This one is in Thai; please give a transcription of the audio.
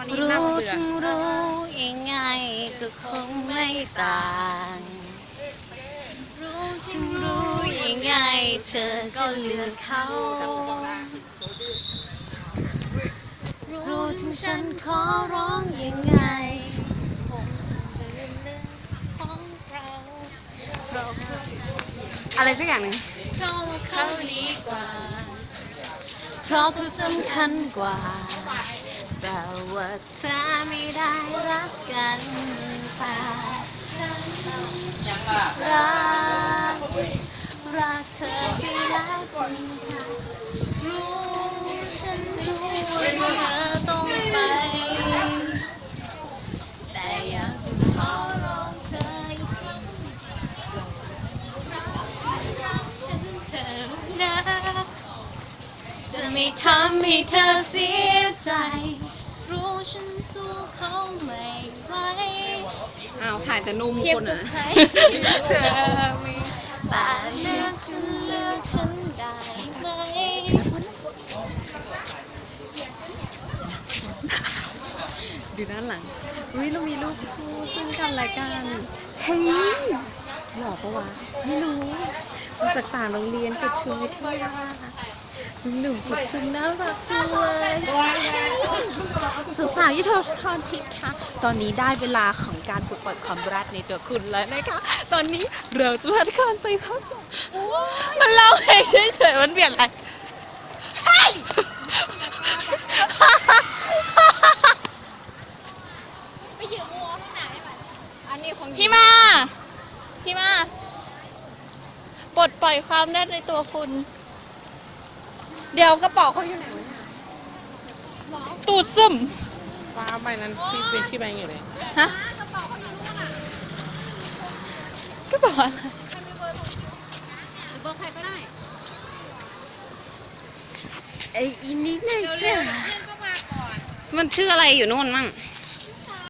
ตอนนี้น่ารู้เบื่อถึงรู้ยังไงก็คงไม่ต่าง รู้ถึงรู้ยังไงเธอก็เลือกเขา รู้ถึงฉันขอร้องยังไงคงเป็นเรื่องของเราเราเพื่ออะไรสักอย่างหนึ่งเพราะว่าเขาดีกว่า เพราะเขาสำคัญกว่า แต่ว่าเธอไม่ได้รักกันแต่ฉันรักรักเธอไปแล้วจริงค่ะรู้ฉันรู้ว่าเธอต้องไป แต่อยากจะขอร้องเธออีกครั้งรักฉันรักฉันเธอนะจะไม่ทำให้เธอเสียใจ ฉันสู้เขาไม่ไหวอ้าวถ่ายแต่นมเทียบคนกับอะใครเธอมีแต่เลือกฉันเลือกฉันได้ไหมดูด้านหลังอุ้ยเรามีรูปคู่ซึ่งกันและกันเฮ้ยหล่อปะวะ ไม่รู้มาจากต่างโรงเรียนกับชุดเท่อะ หนุ่มกับชุดน่ารักจังเลยสุสาวยี่ททอนพิษค่ะตอนนี้ได้เวลาของการปลดปล่อยความรักในตัวคุณแล้วนะคะ ตอนนี้เราจะพัดการไปพักผ่อนมันเล่าเพลงเฉยๆมันเปลี่ยนอะไรไปยืมมัวข้างหน้าได้ไหมอันนี้ของพี่มาพี่มาปลดปล่อยความได้ในตัวคุณ เดี๋ยวกระเป๋าเขาอยู่ไหนวะเนี่ยตูดซึมฟ้าใบนั้นที่เป็นที่แบงค์อยู่เลยฮะกระเป๋าอะไรหรือเบอร์ใครก็ได้ไอ้อีนิดน่าจะมันชื่ออะไรอยู่นู่นมั่งเ